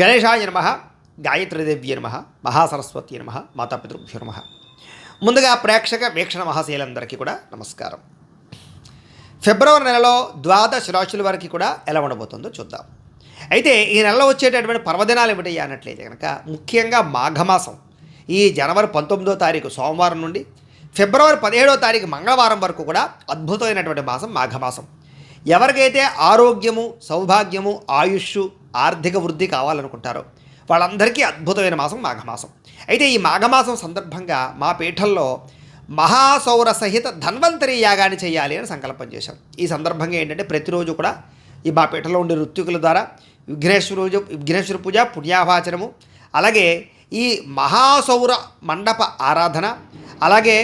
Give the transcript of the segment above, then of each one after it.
గణేశాయ నమ గాయత్రీదేవ్య నమ మహాసరస్వతి నమ మాతాపితృభ్యో నమ. ముందుగా ప్రేక్షక వీక్షణ మహాశీలందరికీ కూడా నమస్కారం. ఫిబ్రవరి నెలలో ద్వాదశ రాశుల వారికి కూడా ఎలా ఉండబోతుందో చూద్దాం. అయితే ఈ నెలలో వచ్చేటటువంటి పర్వదినాలు ఏమిటయ్యా అన్నట్లయితే కనుక ముఖ్యంగా మాఘమాసం. ఈ జనవరి పంతొమ్మిదో తారీఖు సోమవారం నుండి ఫిబ్రవరి పదిహేడో తారీఖు మంగళవారం వరకు కూడా అద్భుతమైనటువంటి మాసం మాఘమాసం. ఎవరికైతే ఆరోగ్యము సౌభాగ్యము ఆయుష్ ఆర్థిక వృద్ధి కావాలనుకుంటారు. వాళ్ళందరికీ అద్భుతమైన మాసం మాఘమాసం. అయితే ఈ మాఘమాసం సందర్భంగా మా పీఠంలో మహాసౌర సహిత ధన్వంతరి యాగాన్ని చేయాలి అని సంకల్పం చేశాం. ఈ సందర్భంగా ఏంటంటే ప్రతిరోజు కూడా ఈ మా పీఠంలో ఉండే ఋత్వికుల ద్వారా విఘ్నేశ్వర పూజ విఘ్నేశ్వర పూజ పుణ్యాభాచనము అలాగే ఈ మహాసౌర మండప ఆరాధన అలాగే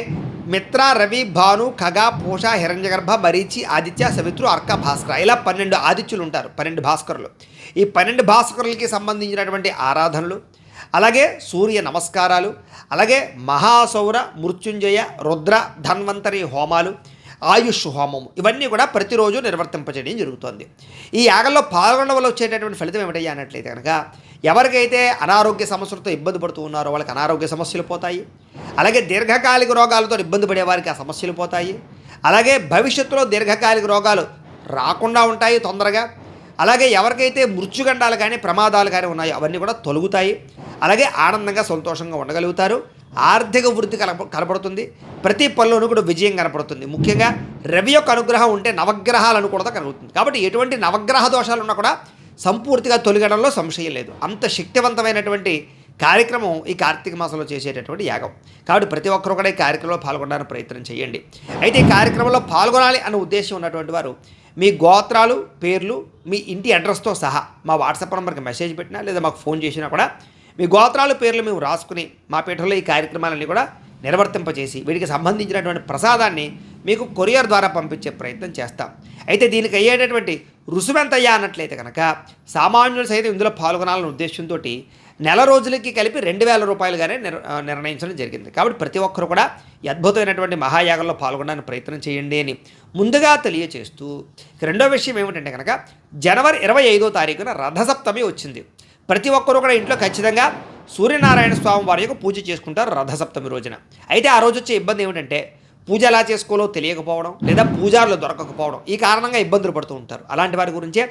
మిత్ర రవి భాను ఖగ పూష హిరణ్యగర్భ మరీచి ఆదిత్య సవిత్రు అర్క భాస్కర ఇలా పన్నెండు ఆదిత్యులు ఉంటారు. పన్నెండు భాస్కరులు. ఈ పన్నెండు భాస్కరులకి సంబంధించినటువంటి ఆరాధనలు అలాగే సూర్య నమస్కారాలు అలాగే మహాసౌర మృత్యుంజయ రుద్ర ధన్వంతరి హోమాలు ఆయుష్ హోమము ఇవన్నీ కూడా ప్రతిరోజు నిర్వర్తింపచేయడం జరుగుతుంది. ఈ యాగంలో పాల్గొనడం వల్ల వచ్చేటటువంటి ఫలితం ఏమిటయ్యా అన్నట్లయితే కనుక ఎవరికైతే అనారోగ్య సమస్యలతో ఇబ్బంది పడుతూ ఉన్నారో వాళ్ళకి అనారోగ్య సమస్యలు పోతాయి అలాగే దీర్ఘకాలిక రోగాలతో ఇబ్బంది పడే వారికి ఆ సమస్యలు పోతాయి అలాగే భవిష్యత్తులో దీర్ఘకాలిక రోగాలు రాకుండా ఉంటాయి తొందరగా. అలాగే ఎవరికైతే మృత్యుగండాలు కానీ ప్రమాదాలు కానీ ఉన్నాయో అవన్నీ కూడా తొలగుతాయి. అలాగే ఆనందంగా సంతోషంగా ఉండగలుగుతారు. ఆర్థిక వృద్ధి కనప కనపడుతుంది. ప్రతి పనిలోనూ కూడా విజయం కనపడుతుంది. ముఖ్యంగా రవి యొక్క అనుగ్రహం ఉంటే నవగ్రహాలను కూడా కలుగుతుంది. కాబట్టి ఎటువంటి నవగ్రహ దోషాలు ఉన్నా కూడా సంపూర్తిగా తొలగడంలో సంశయం లేదు. అంత శక్తివంతమైనటువంటి కార్యక్రమం ఈ కార్తీక మాసంలో చేసేటటువంటి యాగం. కాబట్టి ప్రతి ఒక్కరు కూడా ఈ కార్యక్రమంలో పాల్గొనడానికి ప్రయత్నం చేయండి. అయితే ఈ కార్యక్రమంలో పాల్గొనాలి అన్న ఉద్దేశం ఉన్నటువంటి వారు మీ గోత్రాలు పేర్లు మీ ఇంటి అడ్రస్తో సహా మా వాట్సాప్ నెంబర్కి మెసేజ్ పెట్టినా లేదా మాకు ఫోన్ చేసినా కూడా మీ గోత్రాలు పేర్లు మేము రాసుకుని మా పీఠంలో ఈ కార్యక్రమాలన్నీ కూడా నిర్వర్తింపచేసి వీటికి సంబంధించినటువంటి ప్రసాదాన్ని మీకు కొరియర్ ద్వారా పంపించే ప్రయత్నం చేస్తాం. అయితే దీనికి అయ్యేటటువంటి రుసుమెంతయ్యా అన్నట్లయితే కనుక సామాన్యులు సైతం ఇందులో పాల్గొనాలనే ఉద్దేశంతో నెల రోజులకి కలిపి రెండు వేల రూపాయలుగానే నిర్ నిర్ణయించడం జరిగింది. కాబట్టి ప్రతి ఒక్కరు కూడా ఈ అద్భుతమైనటువంటి మహాయాగంలో పాల్గొనడానికి ప్రయత్నం చేయండి అని ముందుగా తెలియచేస్తూ రెండో విషయం ఏమిటంటే కనుక జనవరి ఇరవై ఐదో తారీఖున రథసప్తమి వచ్చింది. ప్రతి ఒక్కరూ కూడా ఇంట్లో ఖచ్చితంగా సూర్యనారాయణ స్వామి వారి యొక్క పూజ చేసుకుంటారు రథసప్తమి రోజున. అయితే ఆ రోజు వచ్చే ఇబ్బంది ఏమిటంటే పూజ ఎలా చేసుకోవాలో తెలియకపోవడం లేదా పూజారులు దొరకకపోవడం ఈ కారణంగా ఇబ్బందులు పడుతూ ఉంటారు. అలాంటి వారి గురించే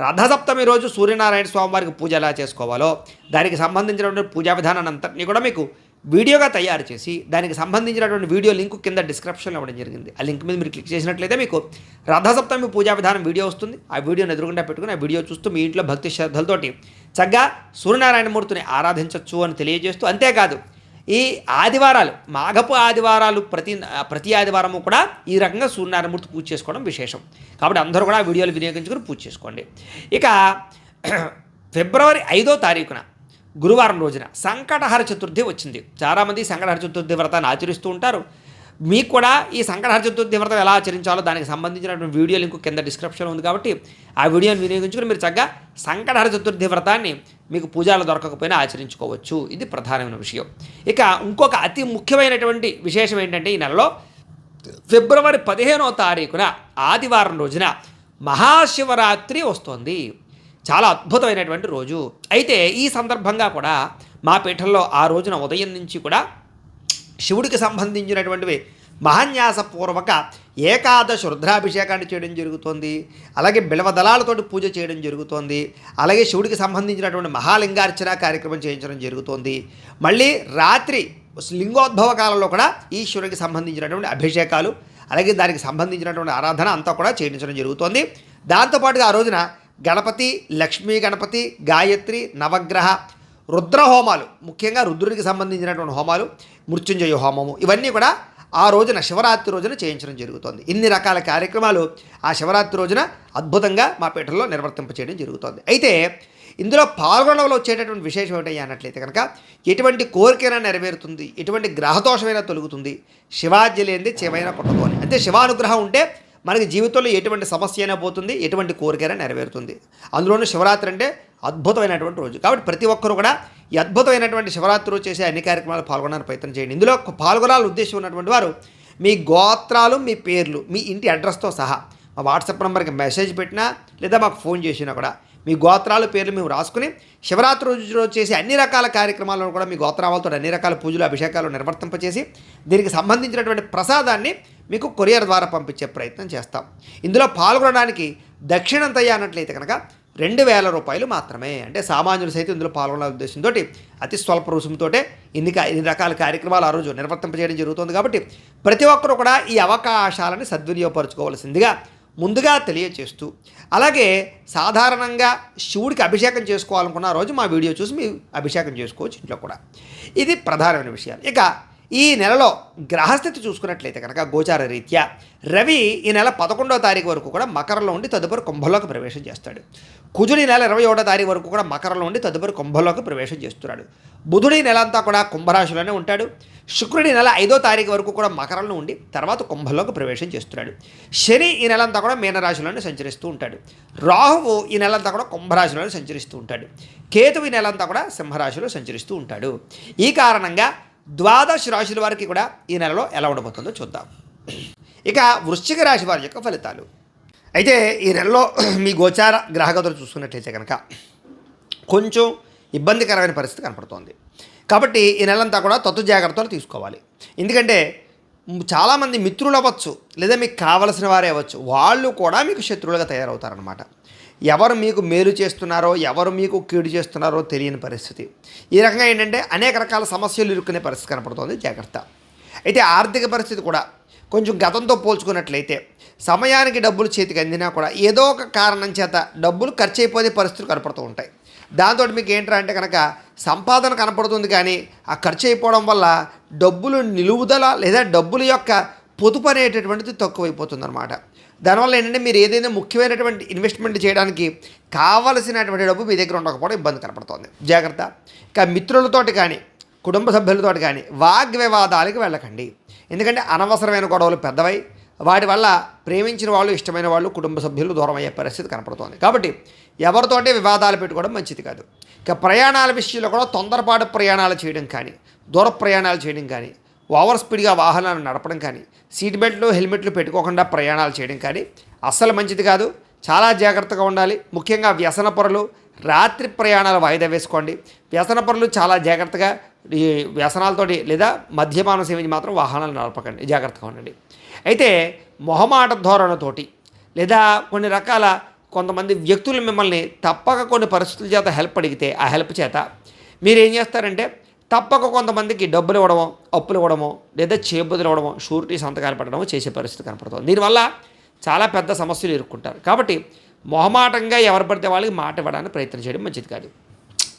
రథసప్తమి రోజు సూర్యనారాయణ స్వామివారికి పూజ ఎలా చేసుకోవాలో దానికి సంబంధించినటువంటి పూజా విధానాన్ని అంతటినీ కూడా మీకు వీడియోగా తయారు చేసి దానికి సంబంధించినటువంటి వీడియో లింక్ కింద డిస్క్రిప్షన్లో ఇవ్వడం జరిగింది. ఆ లింక్ మీద మీరు క్లిక్ చేసినట్లయితే మీకు రథసప్తమి పూజా విధానం వీడియో వస్తుంది. ఆ వీడియోని ఎదురుగుండా పెట్టుకుని ఆ వీడియో చూస్తూ మీ ఇంట్లో భక్తి శ్రద్ధలతోటి చక్కగా సూర్యనారాయణమూర్తిని ఆరాధించవచ్చు అని తెలియజేస్తూ అంతేకాదు ఈ ఆదివారాలు మాఘపు ఆదివారాలు ప్రతి ప్రతి ఆదివారము కూడా ఈ రకంగా సూర్యనారాయణమూర్తి పూజ చేసుకోవడం విశేషం. కాబట్టి అందరూ కూడా వీడియోలు వినియోగించుకుని పూజ చేసుకోండి. ఇక ఫిబ్రవరి ఐదో తారీఖున గురువారం రోజున సంకటహర చతుర్థి వచ్చింది. చాలామంది సంకటహర చతుర్థి వ్రతాన్ని ఆచరిస్తూ ఉంటారు. మీకు కూడా ఈ సంకటహర చతుర్థి వ్రతం ఎలా ఆచరించాలో దానికి సంబంధించినటువంటి వీడియో లింక్ కింద డిస్క్రిప్షన్ ఉంది కాబట్టి ఆ వీడియోని వినియోగించుకుని మీరు చక్కగా సంకటహర చతుర్థి వ్రతాన్ని మీకు పూజలు దొరకకపోయినా ఆచరించుకోవచ్చు. ఇది ప్రధానమైన విషయం. ఇక ఇంకొక అతి ముఖ్యమైనటువంటి విశేషం ఏంటంటే ఈ నెలలో ఫిబ్రవరి పదిహేనో తారీఖున ఆదివారం రోజున మహాశివరాత్రి వస్తోంది. చాలా అద్భుతమైనటువంటి రోజు. అయితే ఈ సందర్భంగా కూడా మా పీఠంలో ఆ రోజున ఉదయం నుంచి కూడా శివుడికి సంబంధించినటువంటివి మహాన్యాసపూర్వక ఏకాదశ రుద్రాభిషేకాన్ని చేయడం జరుగుతోంది. అలాగే బిలవదళాలతోటి పూజ చేయడం జరుగుతోంది. అలాగే శివుడికి సంబంధించినటువంటి మహాలింగార్చన కార్యక్రమం చేయించడం జరుగుతోంది. మళ్ళీ రాత్రి లింగోద్భవ కాలంలో కూడా ఈశ్వరుడికి సంబంధించినటువంటి అభిషేకాలు అలాగే దానికి సంబంధించినటువంటి ఆరాధన అంతా కూడా చేయించడం జరుగుతోంది. దాంతోపాటుగా ఆ రోజున గణపతి లక్ష్మీ గణపతి గాయత్రి నవగ్రహ రుద్ర హోమాలు ముఖ్యంగా రుద్రుడికి సంబంధించినటువంటి హోమాలు మృత్యుంజయ హోమము ఇవన్నీ కూడా ఆ రోజున శివరాత్రి రోజున చేయించడం జరుగుతుంది. ఇన్ని రకాల కార్యక్రమాలు ఆ శివరాత్రి రోజున అద్భుతంగా మా పీఠంలో నిర్వర్తింప చేయడం జరుగుతుంది. అయితే ఇందులో పాల్గొనడంలో వచ్చేటటువంటి విశేషం ఏమిటయ్యా అన్నట్లయితే కనుక ఎటువంటి కోరికైనా నెరవేరుతుంది ఎటువంటి గ్రహదోషమైనా తొలుగుతుంది శివాజ్య లేనిది చెవైనా పుట్టదు అని అంటే శివానుగ్రహం ఉంటే మనకి జీవితంలో ఎటువంటి సమస్య అయినా పోతుంది ఎటువంటి కోరికైనా నెరవేరుతుంది. అందులోనూ శివరాత్రి అంటే అద్భుతమైనటువంటి రోజు. కాబట్టి ప్రతి ఒక్కరూ కూడా ఈ అద్భుతమైనటువంటి శివరాత్రి రోజు చేసే అన్ని కార్యక్రమాలు పాల్గొనడానికి ప్రయత్నం చేయండి. ఇందులో పాల్గొనాలని ఉద్దేశం ఉన్నటువంటి వారు మీ గోత్రాలు మీ పేర్లు మీ ఇంటి అడ్రస్తో సహా మా వాట్సాప్ నెంబర్కి మెసేజ్ పెట్టినా లేదా మాకు ఫోన్ చేసినా కూడా మీ గోత్రాలు పేర్లు మేము రాసుకుని శివరాత్రి రోజు రోజు చేసే అన్ని రకాల కార్యక్రమాలను కూడా మీ గోత్రాలతో అన్ని రకాల పూజలు అభిషేకాలు నిర్వర్తింపచేసి దీనికి సంబంధించినటువంటి ప్రసాదాన్ని మీకు కొరియర్ ద్వారా పంపించే ప్రయత్నం చేస్తాం. ఇందులో పాల్గొనడానికి దక్షిణంతయ్య అన్నట్లయితే కనుక రెండు వేల రూపాయలు మాత్రమే. అంటే సామాన్యులు సైతం ఇందులో పాల్గొనాల ఉద్దేశంతో అతి స్వల్ప రుసుముతో ఇన్ని ఇన్ని రకాల కార్యక్రమాలు ఆ రోజు నిర్వర్తింపజేయడం జరుగుతుంది కాబట్టి ప్రతి ఒక్కరు కూడా ఈ అవకాశాలను సద్వినియోగపరచుకోవాల్సిందిగా ముందుగా తెలియచేస్తూ అలాగే సాధారణంగా శివుడికి అభిషేకం చేసుకోవాలనుకున్న రోజు మా వీడియో చూసి మీ అభిషేకం చేసుకోవచ్చు ఇంట్లో కూడా. ఇది ప్రధానమైన విషయాలు. ఇక ఈ నెలలో గ్రహస్థితి చూసుకున్నట్లయితే కనుక గోచార రీత్యా రవి ఈ నెల పదకొండవ తారీఖు వరకు కూడా మకరంలో ఉండి తదుపరి కుంభంలోకి ప్రవేశం చేస్తాడు. కుజుడి నెల ఇరవై ఒకటో తారీఖు వరకు కూడా మకరంలో ఉండి తదుపరి కుంభంలోకి ప్రవేశం చేస్తున్నాడు. బుధుడి నెల అంతా కూడా కుంభరాశిలోనే ఉంటాడు. శుక్రుడి నెల ఐదో తారీఖు వరకు కూడా మకరంలో ఉండి తర్వాత కుంభంలోకి ప్రవేశం చేస్తున్నాడు. శని ఈ నెల అంతా కూడా మీనరాశిలోనే సంచరిస్తూ ఉంటాడు. రాహువు ఈ నెల అంతా కూడా కుంభరాశిలోనే సంచరిస్తూ ఉంటాడు. కేతువు ఈ నెలంతా కూడా సింహరాశిలో సంచరిస్తూ ఉంటాడు. ఈ కారణంగా ద్వాదశ రాశుల వారికి కూడా ఈ నెలలో ఎలా ఉండబోతుందో చూద్దాం. ఇక వృశ్చిక రాశి వారి యొక్క ఫలితాలు. అయితే ఈ నెలలో మీ గోచార గ్రహగతులు చూసుకున్నట్లయితే కనుక కొంచెం ఇబ్బందికరమైన పరిస్థితి కనపడుతోంది. కాబట్టి ఈ నెలంతా కూడా తత్తు జాగ్రత్తలు తీసుకోవాలి. ఎందుకంటే చాలామంది మిత్రులు అవ్వచ్చు లేదా మీకు కావలసిన వారే అవ్వచ్చు వాళ్ళు కూడా మీకు శత్రువులుగా తయారవుతారనమాట ఎవరు మీకు మేలు చేస్తున్నారో ఎవరు మీకు కీడు చేస్తున్నారో తెలియని పరిస్థితి. ఈ రకంగా ఏంటంటే అనేక రకాల సమస్యలు ఇరుక్కునే పరిస్థితి కనపడుతోంది. జాగ్రత్త. అయితే ఆర్థిక పరిస్థితి కూడా కొంచెం గతంతో పోల్చుకున్నట్లయితే సమయానికి డబ్బులు చేతికి అందినా కూడా ఏదో ఒక కారణం చేత డబ్బులు ఖర్చు అయిపోయే పరిస్థితులు కనపడుతూ ఉంటాయి. దాంతో మీకు ఏంట్రా అంటే కనుక సంపాదన కనపడుతుంది కానీ ఆ ఖర్చు అయిపోవడం వల్ల డబ్బులు నిలువుదల లేదా డబ్బుల యొక్క పొదుపు అనేటటువంటిది తక్కువైపోతుంది అనమాట దానివల్ల ఏంటంటే మీరు ఏదైనా ముఖ్యమైనటువంటి ఇన్వెస్ట్మెంట్ చేయడానికి కావలసినటువంటి డబ్బు మీ దగ్గర ఉండకపోవడం ఇబ్బంది కనపడుతుంది. జాగ్రత్త. ఇక మిత్రులతోటి కానీ కుటుంబ సభ్యులతో కానీ వాగ్వివాదాలకు వెళ్ళకండి. ఎందుకంటే అనవసరమైన గొడవలు పెద్దవై వాటి వల్ల ప్రేమించిన వాళ్ళు ఇష్టమైన వాళ్ళు కుటుంబ సభ్యులు దూరం అయ్యే పరిస్థితి కనపడుతోంది. కాబట్టి ఎవరితోటే వివాదాలు పెట్టుకోవడం మంచిది కాదు. ఇక ప్రయాణాల విషయంలో కూడా తొందరపాటు ప్రయాణాలు చేయడం కానీ దూర ప్రయాణాలు చేయడం కానీ ఓవర్ స్పీడ్గా వాహనాలను నడపడం కానీ సీట్ బెల్ట్లు హెల్మెట్లు పెట్టుకోకుండా ప్రయాణాలు చేయడం కానీ అస్సలు మంచిది కాదు. చాలా జాగ్రత్తగా ఉండాలి. ముఖ్యంగా వ్యసన పొరలు రాత్రి ప్రయాణాలు వాయిదా వేసుకోండి. వ్యసన పొరలు చాలా జాగ్రత్తగా ఈ వ్యసనాలతోటి లేదా మద్యపానం సేవించి మాత్రం వాహనాలు నడపకండి. జాగ్రత్తగా ఉండండి. అయితే మొహమాట ధోరణితోటి లేదా కొన్ని రకాల కొంతమంది వ్యక్తులు మిమ్మల్ని తప్పక కొన్ని పరిస్థితుల చేత హెల్ప్ అడిగితే ఆ హెల్ప్ చేత మీరు ఏం చేస్తారంటే తప్పక కొంతమందికి డబ్బులు ఇవ్వడమో అప్పులు ఇవ్వడమో లేదా చేబుదులు ఇవ్వడమో షూరిటీ సంతకాలు పెట్టడమో చేసే పరిస్థితి కనపడుతుంది. దీనివల్ల చాలా పెద్ద సమస్యలు ఎదుర్కొంటారు. కాబట్టి మొహమాటంగా ఎవరు పడితే వాళ్ళకి మాట ఇవ్వడానికి ప్రయత్నం చేయడం మంచిది కాదు.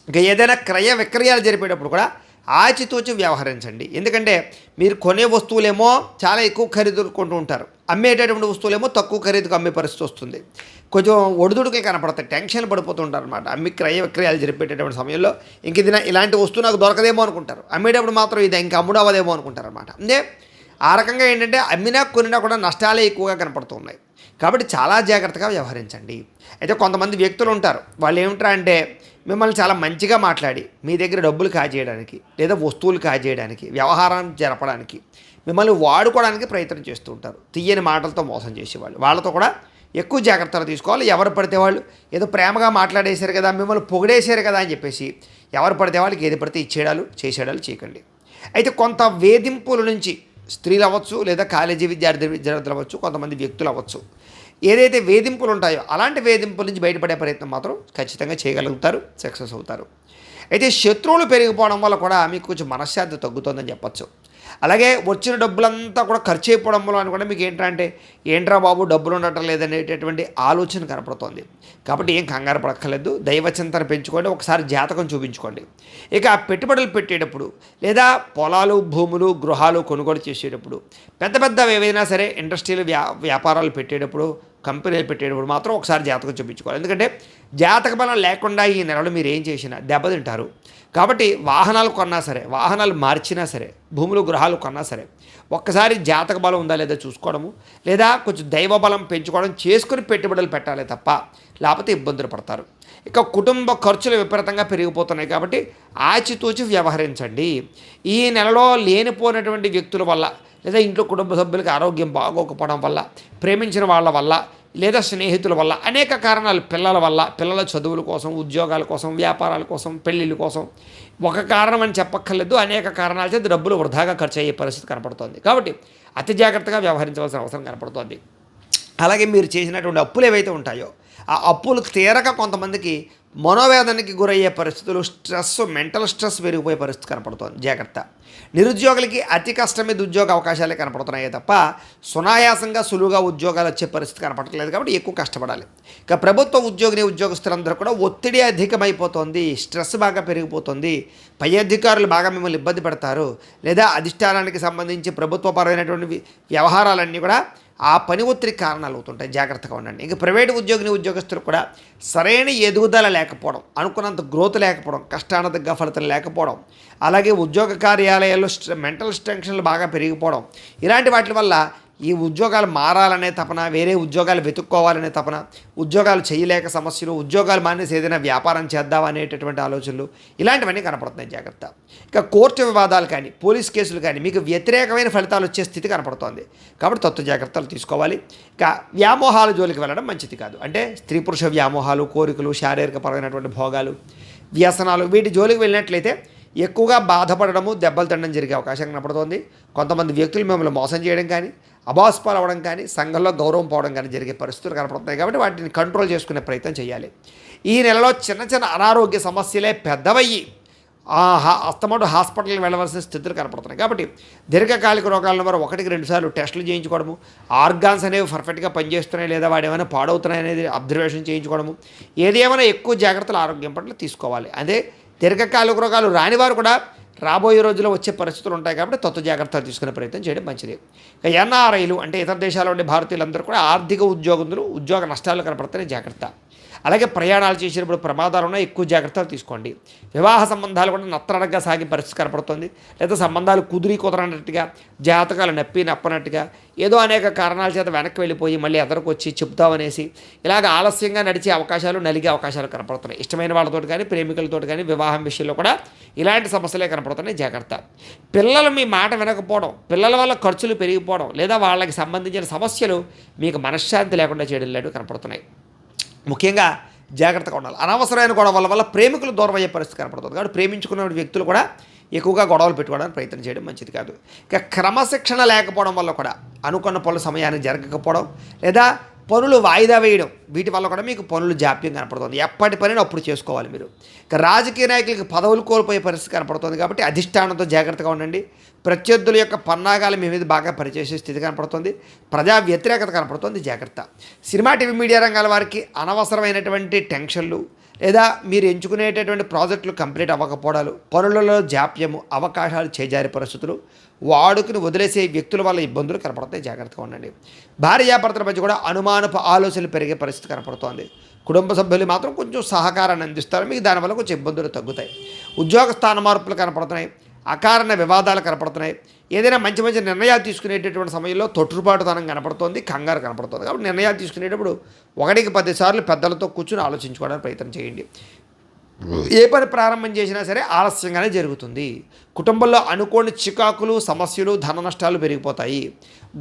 ఇంకా ఏదైనా క్రయ విక్రయాలు జరిపేటప్పుడు కూడా ఆచితూచి వ్యవహరించండి. ఎందుకంటే మీరు కొనే వస్తువులేమో చాలా ఎక్కువ ఖరీదు కొంటూ ఉంటారు. అమ్మేటటువంటి వస్తువులేమో తక్కువ ఖరీదుకు అమ్మే పరిస్థితి వస్తుంది. కొంచెం ఒడిదుడుకులు కనపడతాయి. టెన్షన్ పడిపోతూ ఉంటారు అనమాట అమ్మి క్రయ విక్రయాలు జరిపేటటువంటి సమయంలో ఇంక ఇది ఇలాంటి వస్తువు నాకు దొరకదేమో అనుకుంటారు. అమ్మేటప్పుడు మాత్రం ఇది ఇంకా అమ్ముడు అవ్వదేమో అనుకుంటారు అనమాట అంటే ఆ రకంగా ఏంటంటే అమ్మినా కొనినా కూడా నష్టాలే ఎక్కువగా కనపడుతున్నాయి. కాబట్టి చాలా జాగ్రత్తగా వ్యవహరించండి. అయితే కొంతమంది వ్యక్తులు ఉంటారు. వాళ్ళు ఏమిట్రా అంటే మిమ్మల్ని చాలా మంచిగా మాట్లాడి మీ దగ్గర డబ్బులు కాజేయడానికి లేదా వస్తువులు కాజేయడానికి వ్యవహారం జరపడానికి మిమ్మల్ని వాడుకోవడానికి ప్రయత్నం చేస్తూ ఉంటారు. తీయని మాటలతో మోసం చేసేవాళ్ళు. వాళ్ళతో కూడా ఎక్కువ జాగ్రత్తలు తీసుకోవాలి. ఎవరు పడితే వాళ్ళు ఏదో ప్రేమగా మాట్లాడేశారు కదా మిమ్మల్ని పొగిడేశారు కదా అని చెప్పేసి ఎవరు పడితే వాళ్ళకి ఏది పడితే ఇచ్చేయడాలు చేసేడాలు చేయకండి. అయితే కొంత వేధింపుల నుంచి స్త్రీలు అవ్వచ్చు లేదా కాలేజీ విద్యార్థి విద్యార్థులు అవ్వచ్చు కొంతమంది వ్యక్తులు అవ్వచ్చు. ఏదైతే వేధింపులు ఉంటాయో అలాంటి వేధింపుల నుంచి బయటపడే ప్రయత్నం మాత్రం ఖచ్చితంగా చేయగలుగుతారు సక్సెస్ అవుతారు. అయితే శత్రువులు పెరిగిపోవడం వల్ల కూడా మీకు కొంచెం మనశ్శాంతి తగ్గుతుందని చెప్పచ్చు. అలాగే వచ్చిన డబ్బులంతా కూడా ఖర్చు అయిపోవడం వల్ల కూడా మీకు ఏంటంటే ఏంట్రా బాబు డబ్బులు ఉండటం లేదనేటటువంటి ఆలోచన కనపడుతోంది. కాబట్టి ఏం కంగారు పడక్కర్లేదు. దైవచింతన పెంచుకోండి. ఒకసారి జాతకం చూపించుకోండి. ఇక ఆ పెట్టుబడులు పెట్టేటప్పుడు లేదా పొలాలు భూములు గృహాలు కొనుగోలు చేసేటప్పుడు పెద్ద పెద్ద ఏవైనా సరే ఇండస్ట్రీలు వ్యా వ్యాపారాలు పెట్టేటప్పుడు కంపెనీలు పెట్టేటప్పుడు మాత్రం ఒకసారి జాతకం చూపించుకోవాలి. ఎందుకంటే జాతక బలం లేకుండా ఈ నెలలో మీరు ఏం చేసినా దెబ్బతింటారు. కాబట్టి వాహనాలు కొన్నా సరే వాహనాలు మార్చినా సరే భూములు గృహాలు కొన్నా సరే ఒక్కసారి జాతక బలం ఉందా లేదా చూసుకోవడము లేదా కొంచెం దైవ బలం పెంచుకోవడం చేసుకుని పెట్టుబడులు పెట్టాలి తప్ప లేకపోతే ఇబ్బందులు పడతారు. ఇక కుటుంబ ఖర్చులు విపరీతంగా పెరిగిపోతున్నాయి కాబట్టి ఆచితూచి వ్యవహరించండి. ఈ నెలలో లేనిపోయినటువంటి వ్యక్తుల వల్ల లేదా ఇంట్లో కుటుంబ సభ్యులకి ఆరోగ్యం బాగోకపోవడం వల్ల ప్రేమించిన వాళ్ళ వల్ల లేదా స్నేహితుల వల్ల అనేక కారణాలు పిల్లల వల్ల పిల్లల చదువుల కోసం ఉద్యోగాల కోసం వ్యాపారాల కోసం పెళ్ళిళ్ళ కోసం. ఒక కారణం అని చెప్పక్కర్లేదు అనేక కారణాల చేత డబ్బులు వృధాగా ఖర్చు అయ్యే పరిస్థితి కనపడుతోంది. కాబట్టి అతి జాగ్రత్తగా వ్యవహరించవలసిన అవసరం కనపడుతోంది. అలాగే మీరు చేసినటువంటి అప్పులు ఏవైతే ఉంటాయో ఆ అప్పులు తీరక కొంతమందికి మనోవేదనకి గురయ్యే పరిస్థితులు స్ట్రెస్ మెంటల్ స్ట్రెస్ పెరిగిపోయే పరిస్థితి కనపడుతోంది. జాగ్రత్త. నిరుద్యోగులకి అతి కష్టమైన ఉద్యోగ అవకాశాలే కనపడుతున్నాయే తప్ప సునాయాసంగా సులువుగా ఉద్యోగాలు వచ్చే పరిస్థితి కనపడట్లేదు కాబట్టి ఎక్కువ కష్టపడాలి. ఇక ప్రభుత్వ ఉద్యోగిని ఉద్యోగస్తులందరూ కూడా ఒత్తిడి అధికమైపోతుంది స్ట్రెస్ బాగా పెరిగిపోతుంది. పై అధికారులు బాగా మిమ్మల్ని ఇబ్బంది పెడతారు. లేదా అధిష్టానానికి సంబంధించి ప్రభుత్వపరమైనటువంటి వ్యవహారాలన్నీ కూడా ఆ పని ఒత్తిడి కారణాలు అవుతుంటాయి జాగ్రత్తగా ఉండండి. ఇంకా ప్రైవేట్ ఉద్యోగిని ఉద్యోగస్తులు కూడా సరైన ఎదుగుదల లేక లేకపోవడం అనుకున్నంత గ్రోత్ లేకపోవడం కష్టానంత ఫలితం లేకపోవడం అలాగే ఉద్యోగ కార్యాలయాల్లో మెంటల్ టెన్షన్లు బాగా పెరిగిపోవడం ఇలాంటి వాటి వల్ల ఈ ఉద్యోగాలు మారాలనే తపన వేరే ఉద్యోగాలు వెతుక్కోవాలనే తపన ఉద్యోగాలు చేయలేక సమస్యలు ఉద్యోగాలు మానేసి ఏదైనా వ్యాపారం చేద్దాం అనేటటువంటి ఆలోచనలు ఇలాంటివన్నీ కనపడుతున్నాయి జాగ్రత్త. ఇక కోర్టు వివాదాలు కానీ పోలీస్ కేసులు కానీ మీకు వ్యతిరేకమైన ఫలితాలు వచ్చే స్థితి కనపడుతోంది. కాబట్టి తత్వ జాగ్రత్తలు తీసుకోవాలి. ఇక వ్యామోహాల జోలికి వెళ్ళడం మంచిది కాదు. అంటే స్త్రీ పురుష వ్యామోహాలు కోరికలు శారీరక పరమైనటువంటి భోగాలు వ్యసనాలు వీటి జోలికి వెళ్ళినట్లయితే ఎక్కువగా బాధపడడము దెబ్బలు తినడం జరిగే అవకాశం కనపడుతోంది. కొంతమంది వ్యక్తులు మిమ్మల్ని మోసం చేయడం కానీ అబాస్పాలు అవ్వడం కానీ సంఘంలో గౌరవం పోవడం కానీ జరిగే పరిస్థితులు కనపడుతున్నాయి కాబట్టి వాటిని కంట్రోల్ చేసుకునే ప్రయత్నం చేయాలి. ఈ నెలలో చిన్న చిన్న అనారోగ్య సమస్యలే పెద్దవయ్యి ఆ అస్తమాటు హాస్పిటల్కి వెళ్ళవలసిన స్థితులు కనపడుతున్నాయి. కాబట్టి దీర్ఘకాలిక రోగాలను వారు ఒకటికి రెండుసార్లు టెస్టులు చేయించుకోవడము ఆర్గాన్స్ అనేవి పర్ఫెక్ట్గా పనిచేస్తున్నాయి లేదా వాడు ఏమైనా పాడవుతున్నాయి అనేది అబ్జర్వేషన్ చేయించుకోవడము ఏది ఏమైనా ఎక్కువ జాగ్రత్తలు ఆరోగ్యం పట్ల తీసుకోవాలి. అదే దీర్ఘకాలిక రోగాలు రాని వారు కూడా రాబోయే రోజుల్లో వచ్చే పరిస్థితులు ఉంటాయి కాబట్టి తత్వ జాగ్రత్తలు తీసుకునే ప్రయత్నం చేయడం మంచిది. ఇక ఎన్ఆర్ఐలు అంటే ఇతర దేశాల్లో ఉండే భారతీయులందరూ కూడా ఆర్థిక ఉద్యోగులు ఉద్యోగ నష్టాలు కనపడతాయి జాగ్రత్త. అలాగే ప్రయాణాలు చేసేటప్పుడు ప్రమాదాలున్నా ఎక్కువ జాగ్రత్తలు తీసుకోండి. వివాహ సంబంధాలు కూడా నత్తనడగా సాగే పరిస్థితి కనపడుతుంది. లేదా సంబంధాలు కుదిరి కుదరనట్టుగా జాతకాలు నప్పి నప్పనట్టుగా ఏదో అనేక కారణాల చేత వెనక్కి వెళ్ళిపోయి మళ్ళీ ఎదరికి వచ్చి చెప్తామనేసి ఇలాగ ఆలస్యంగా నడిచే అవకాశాలు నలిగే అవకాశాలు కనపడుతున్నాయి. ఇష్టమైన వాళ్ళతో కానీ ప్రేమికులతో కానీ వివాహం విషయంలో కూడా ఇలాంటి సమస్యలే కనపడుతున్నాయి. జాగ్రత్త. పిల్లలు మీ మాట వినకపోవడం పిల్లల వల్ల ఖర్చులు పెరిగిపోవడం లేదా వాళ్ళకి సంబంధించిన సమస్యలు మీకు మనశ్శాంతి లేకుండా చేయడం లేదు కనపడుతున్నాయి. ముఖ్యంగా జాగ్రత్తగా ఉండాలి. అనవసరమైన గొడవల వల్ల ప్రేమికులు దూరం అయ్యే పరిస్థితి కనపడుతుంది. కాబట్టి ప్రేమించుకున్న వ్యక్తులు కూడా ఎక్కువగా గొడవలు పెట్టుకోవడానికి ప్రయత్నం చేయడం మంచిది కాదు. ఇక క్రమశిక్షణ లేకపోవడం వల్ల కూడా అనుకున్న పనులు సమయానికి జరగకపోవడం లేదా పనులు వాయిదా వేయడం వీటి వల్ల కూడా మీకు పనులు జాప్యం కనపడుతుంది. ఎప్పటి పనిని అప్పుడు చేసుకోవాలి మీరు. ఇక రాజకీయ నాయకులకి పదవులు కోల్పోయే పరిస్థితి కనపడుతుంది కాబట్టి అధిష్టానంతో జాగ్రత్తగా ఉండండి. ప్రత్యర్థుల యొక్క పన్నాగాలు మీ మీద బాగా పనిచేసే స్థితి కనపడుతుంది. ప్రజా వ్యతిరేకత కనపడుతుంది జాగ్రత్త. సినిమా టీవీ మీడియా రంగాల వారికి అనవసరమైనటువంటి టెన్షన్లు లేదా మీరు ఎంచుకునేటటువంటి ప్రాజెక్టులు కంప్లీట్ అవ్వకపోవడాలు పనులలో జాప్యము అవకాశాలు చేజారే పరిస్థితులు వాడుకుని వదిలేసే వ్యక్తుల వల్ల ఇబ్బందులు కనపడతాయి. జాగ్రత్తగా ఉండండి. భార్యాభర్తల మధ్య కూడా అనుమానపు ఆలోచనలు పెరిగే పరిస్థితి కనపడుతోంది. కుటుంబ సభ్యులు మాత్రం కొంచెం సహకారాన్ని అందిస్తారు. మీకు దానివల్ల కొంచెం ఇబ్బందులు తగ్గుతాయి. ఉద్యోగ స్థాన మార్పులు కనపడుతున్నాయి. అకారణ వివాదాలు కనపడుతున్నాయి. ఏదైనా మంచి మంచి నిర్ణయాలు తీసుకునేటటువంటి సమయంలో తొట్టుపాటుతనం కనపడుతోంది కంగారు కనపడుతుంది. కాబట్టి నిర్ణయాలు తీసుకునేటప్పుడు ఒకటికి పదిసార్లు పెద్దలతో కూర్చుని ఆలోచించుకోవడానికి ప్రయత్నం చేయండి. ఏ పని ప్రారంభం చేసినా సరే ఆలస్యంగానే జరుగుతుంది. కుటుంబంలో అనుకోని చికాకులు సమస్యలు ధన నష్టాలు పెరిగిపోతాయి.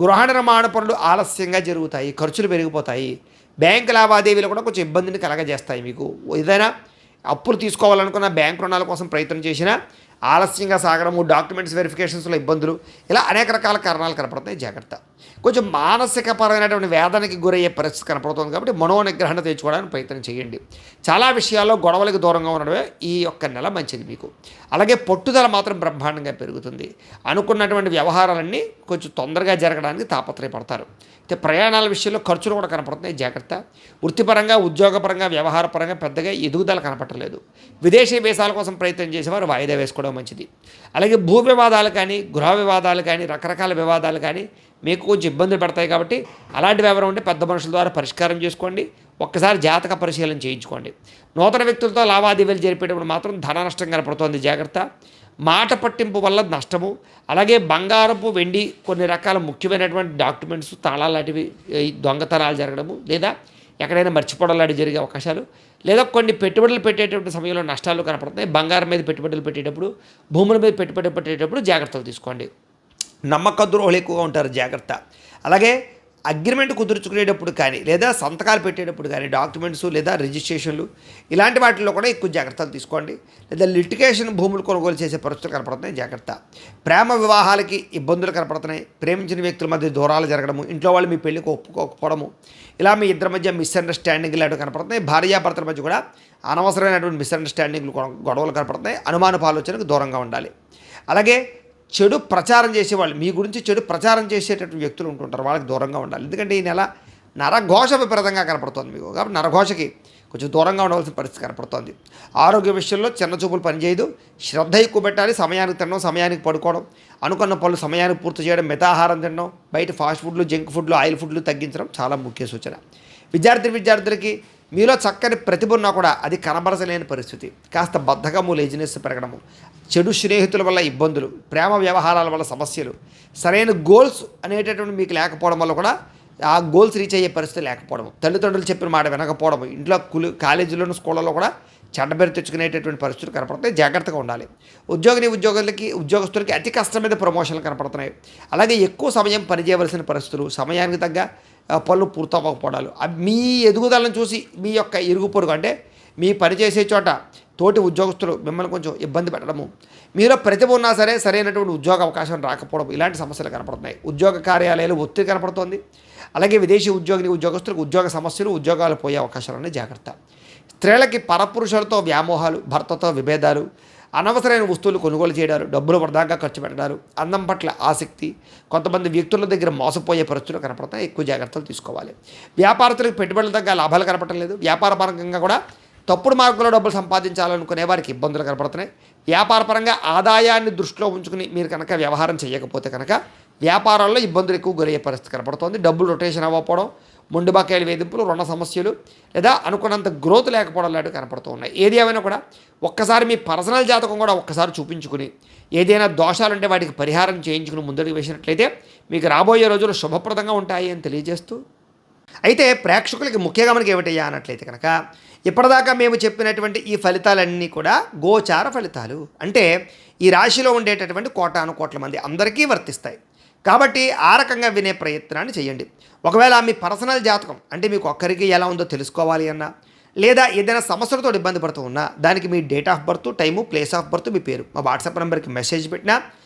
గృహ నిర్మాణ పనులు ఆలస్యంగా జరుగుతాయి ఖర్చులు పెరిగిపోతాయి. బ్యాంక్ లావాదేవీలు కూడా కొంచెం ఇబ్బందిని కలగజేస్తాయి మీకు. ఏదైనా అప్పులు తీసుకోవాలనుకున్న బ్యాంక్ రుణాల కోసం ప్రయత్నం చేసినా ఆలస్యంగా సాగడము డాక్యుమెంట్స్ వెరిఫికేషన్స్లో ఇబ్బందులు ఇలా అనేక రకాల కారణాలు కనపడుతున్నాయి జాగ్రత్త. కొంచెం మానసిక పరమైనటువంటి వేదనకి గురయ్యే పరిస్థితి కనపడుతుంది కాబట్టి మనోనిగ్రహణ తెచ్చుకోవడానికి ప్రయత్నం చేయండి. చాలా విషయాల్లో గొడవలకు దూరంగా ఉండడమే ఈ యొక్క నెల మంచిది మీకు. అలాగే పట్టుదల మాత్రం బ్రహ్మాండంగా పెరుగుతుంది. అనుకున్నటువంటి వ్యవహారాలన్నీ కొంచెం తొందరగా జరగడానికి తాపత్రయపడతారు. అయితే ప్రయాణాల విషయంలో ఖర్చులు కూడా కనపడుతున్నాయి జాగ్రత్త. వృత్తిపరంగా ఉద్యోగపరంగా వ్యవహారపరంగా పెద్దగా ఎదుగుదల కనపడలేదు విదేశీ వీసాల కోసం ప్రయత్నం చేసేవారు వాయిదా వేసుకోవడం మంచిది. అలాగే భూ వివాదాలు కానీ గృహ వివాదాలు కానీ రకరకాల వివాదాలు కానీ మీకు కొంచెం ఇబ్బందులు పడతాయి కాబట్టి అలాంటి వ్యవహారం ఉంటే పెద్ద మనుషుల ద్వారా పరిష్కారం చేసుకోండి. ఒక్కసారి జాతక పరిశీలన చేయించుకోండి. నూతన వ్యక్తులతో లావాదేవీలు జరిపేటప్పుడు మాత్రం ధన నష్టం కనపడుతోంది. జాగ్రత్త. మాట పట్టింపు వల్ల నష్టము. అలాగే బంగారపు వెండి కొన్ని రకాల ముఖ్యమైనటువంటి డాక్యుమెంట్స్ తాళాలు లాంటివి దొంగతనాలు జరగడము లేదా ఎక్కడైనా మర్చిపోవడం లాంటివి జరిగే అవకాశాలు లేదా కొన్ని పెట్టుబడులు పెట్టేటప్పుడు సమయంలో నష్టాలు కనపడుతున్నాయి. బంగారం మీద పెట్టుబడులు పెట్టేటప్పుడు భూముల మీద పెట్టుబడి పెట్టేటప్పుడు జాగ్రత్తలు తీసుకోండి. నమ్మక ద్రోహులు ఎక్కువగా ఉంటారు జాగ్రత్త. అలాగే అగ్రిమెంట్ కుదుర్చుకునేటప్పుడు కానీ లేదా సంతకాలు పెట్టేటప్పుడు కానీ డాక్యుమెంట్స్ లేదా రిజిస్ట్రేషన్లు ఇలాంటి వాటిల్లో కూడా ఎక్కువ జాగ్రత్తలు తీసుకోండి. లేదా లిటికేషన్ భూములు కొనుగోలు చేసే పరిస్థితులు కనపడుతున్నాయి జాగ్రత్త. ప్రేమ వివాహాలకి ఇబ్బందులు కనపడుతున్నాయి. ప్రేమించిన వ్యక్తుల మధ్య దూరాలు జరగడము ఇంట్లో వాళ్ళు మీ పెళ్ళికి ఒప్పుకోకపోవడము ఇలా మీ ఇద్దరి మధ్య మిస్అండర్స్టాండింగ్ లాంటివి కనపడుతున్నాయి. భార్యాభర్తల మధ్య కూడా అనవసరమైనటువంటి మిస్అండర్స్టాండింగ్లు గొడవలు కనపడుతున్నాయి. అనుమానపు ఆలోచనకు దూరంగా ఉండాలి. అలాగే చెడు ప్రచారం చేసేవాళ్ళు మీ గురించి చెడు ప్రచారం చేసేటటువంటి వ్యక్తులు ఉంటుంటారు వాళ్ళకి దూరంగా ఉండాలి. ఎందుకంటే ఈ నెల నరఘోష విపరీతంగా కనపడుతుంది మీకు. కాబట్టి నరఘోషకి కొంచెం దూరంగా ఉండవలసిన పరిస్థితి కనపడుతోంది. ఆరోగ్య విషయంలో చిన్న చూపులు పనిచేయదు. శ్రద్ధ ఎక్కువ పెట్టాలి. సమయానికి తినడం సమయానికి పడుకోవడం. అనుకున్న పనులు సమయానికి పూర్తి చేయడం మితాహారం తినడం బయట ఫాస్ట్ ఫుడ్లు జంక్ ఫుడ్లు ఆయిల్ ఫుడ్లు తగ్గించడం చాలా ముఖ్య సూచన. విద్యార్థి విద్యార్థులకి మీలో చక్కని ప్రతిభ ఉన్నా కూడా అది కనబరచలేని పరిస్థితి. కాస్త బద్ధకము లేజినెస్ పెరగడము. చెడు స్నేహితుల వల్ల ఇబ్బందులు ప్రేమ వ్యవహారాల వల్ల సమస్యలు. సరైన గోల్స్ అనేటటువంటి మీకు లేకపోవడం వల్ల కూడా ఆ గోల్స్ రీచ్ అయ్యే పరిస్థితి లేకపోవడం తల్లిదండ్రులు చెప్పిన మాట వినకపోవడం ఇంట్లో కులు కాలేజీలోని స్కూళ్ళలో కూడా చెడ్డ తెచ్చుకునేటటువంటి పరిస్థితులు కనపడతాయి. జాగ్రత్తగా ఉండాలి. ఉద్యోగిని ఉద్యోగులకి ఉద్యోగస్తులకి అతి కష్టం మీద ప్రమోషన్లు కనపడుతున్నాయి. అలాగే ఎక్కువ సమయం పనిచేయవలసిన పరిస్థితులు సమయానికి తగ్గ పనులు పూర్తవ్వకపోవడాలు. మీ ఎదుగుదలను చూసి మీ యొక్క ఇరుగు పొరుగు అంటే మీ పనిచేసే చోట తోటి ఉద్యోగస్తులు మిమ్మల్ని కొంచెం ఇబ్బంది పెట్టడము. మీలో ప్రతిభ ఉన్నా సరే సరైనటువంటి ఉద్యోగ అవకాశం రాకపోవడం ఇలాంటి సమస్యలు కనపడుతున్నాయి. ఉద్యోగ కార్యాలయాలు ఒత్తిడి కనపడుతోంది. అలాగే విదేశీ ఉద్యోగిని ఉద్యోగస్తులకు ఉద్యోగ సమస్యలు ఉద్యోగాలు పోయే అవకాశాలనే జాగ్రత్త. స్త్రీలకి పరపురుషులతో వ్యామోహాలు భర్తతో విభేదాలు అనవసరమైన వస్తువులు కొనుగోలు చేయడాలు డబ్బులు వృధాగా ఖర్చు పెట్టడాలు అందం పట్ల ఆసక్తి కొంతమంది వ్యక్తుల దగ్గర మోసపోయే పరిస్థితులు కనపడతాయి ఎక్కువ జాగ్రత్తలు తీసుకోవాలి. వ్యాపారస్తులకు పెట్టుబడుల తగ్గ లాభాలు కనపడటం లేదు. వ్యాపార పరంగా కూడా తప్పుడు మార్గంలో డబ్బులు సంపాదించాలనుకునే వారికి ఇబ్బందులు కనపడుతున్నాయి. వ్యాపారపరంగా ఆదాయాన్ని దృష్టిలో ఉంచుకుని మీరు కనుక వ్యవహారం చేయకపోతే కనుక వ్యాపారాల్లో ఇబ్బందులు ఎక్కువ గురయ్యే పరిస్థితి కనపడుతోంది. డబ్బులు రొటేషన్ అవ్వకపోవడం మొండి బకాయిలు వేధింపులు రుణ సమస్యలు లేదా అనుకున్నంత గ్రోత్ లేకపోవడం లాంటివి కనపడుతూ ఉన్నాయి. ఏది ఏమైనా కూడా ఒక్కసారి మీ పర్సనల్ జాతకం కూడా ఒక్కసారి చూపించుకుని ఏదైనా దోషాలుంటే వాటికి పరిహారం చేయించుకుని ముందుకు వేసినట్లయితే మీకు రాబోయే రోజులు శుభప్రదంగా ఉంటాయి అని తెలియజేస్తూ. అయితే ప్రేక్షకులకి ముఖ్యంగా మనకి ఏమిటయ్యా అన్నట్లయితే కనుక ఇప్పటిదాకా మేము చెప్పినటువంటి ఈ ఫలితాలన్నీ కూడా గోచార ఫలితాలు. అంటే ఈ రాశిలో ఉండేటటువంటి కోటాను కోట్ల మంది అందరికీ వర్తిస్తాయి. కాబట్టి ఆ రకంగా వినే ప్రయత్నాన్ని చేయండి. ఒకవేళ మీ పర్సనల్ జాతకం అంటే మీకు ఒక్కరికి ఎలా ఉందో తెలుసుకోవాలి అన్నా లేదా ఏదైనా సమస్యలతో ఇబ్బంది పడుతూ ఉన్నా దానికి మీ date of birth time place of birth మీ పేరు మా వాట్సాప్ నెంబర్కి మెసేజ్ పెట్టినా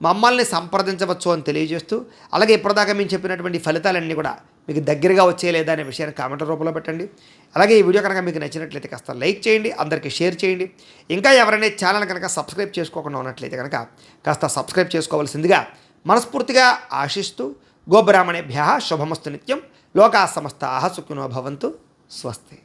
మమ్మల్ని సంప్రదించవచ్చు అని తెలియజేస్తూ అలాగే ఇప్పటిదాకా మేము చెప్పినటువంటి ఫలితాలన్నీ కూడా మీకు దగ్గరగా వచ్చే లేదా అనే విషయాన్ని కామెంట్ రూపంలో పెట్టండి. అలాగే ఈ వీడియో కనుక మీకు నచ్చినట్లయితే కాస్త లైక్ చేయండి అందరికీ షేర్ చేయండి. ఇంకా ఎవరైనా ఛానల్ కనుక సబ్స్క్రైబ్ చేసుకోకుండా ఉన్నట్లయితే కనుక కాస్త సబ్స్క్రైబ్ చేసుకోవాల్సిందిగా మనస్ఫూర్తిగా ఆశిస్తూ గోబ్రాహ్మణేభ్య శుభమస్తు నిత్యం. లోకా సమస్త సుఖినో భవంతు. స్వస్తి.